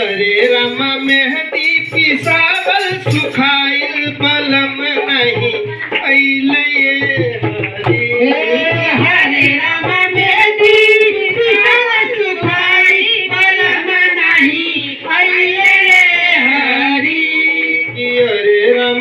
अरे राम मेहदी पिसावल सुखाइल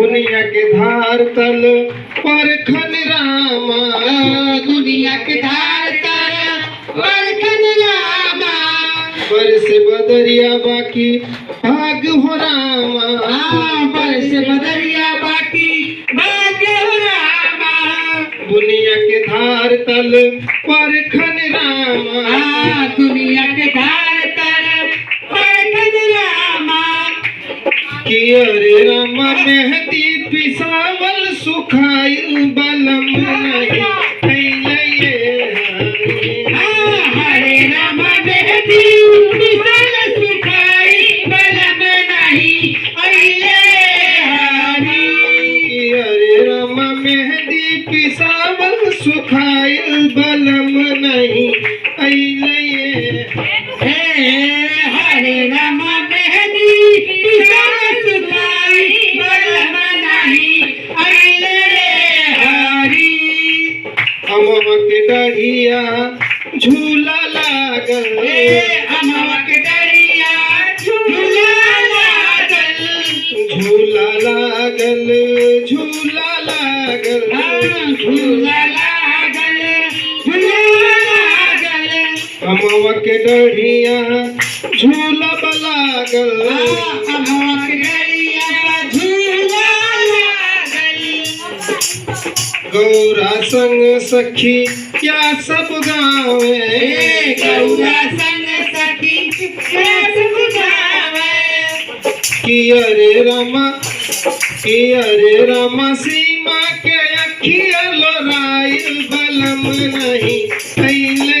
दुनिया के धार तल पर खन रामा। दुनिया के धार तर बरखन रामा। बरस बदरिया बाकी भाग हो रामा। हाँ, बरस बदरिया बाकी भाग्यो रामा। दुनिया के धार तल पर खन रामा। हाँ, दुनिया के धार कि अरे रामा मेहदी पिसावल सुखाइल बलम नहीं अइलये हरी। हाँ, हरे अमवा के डढ़िया झूला लागल। हे अमवा डरिया झूला लागल। झूला लागल झूला लागल। झूला लागल झूला लागल। अमवा के डढ़िया झूला लागल। डरिया गौरा संग सखी क्या सब गावे. हे गौरा संग सखी कैस बुझावे कि अरे रामा कि अरे रामा सीमा के अखिया लोराइल बलम नहीं अइले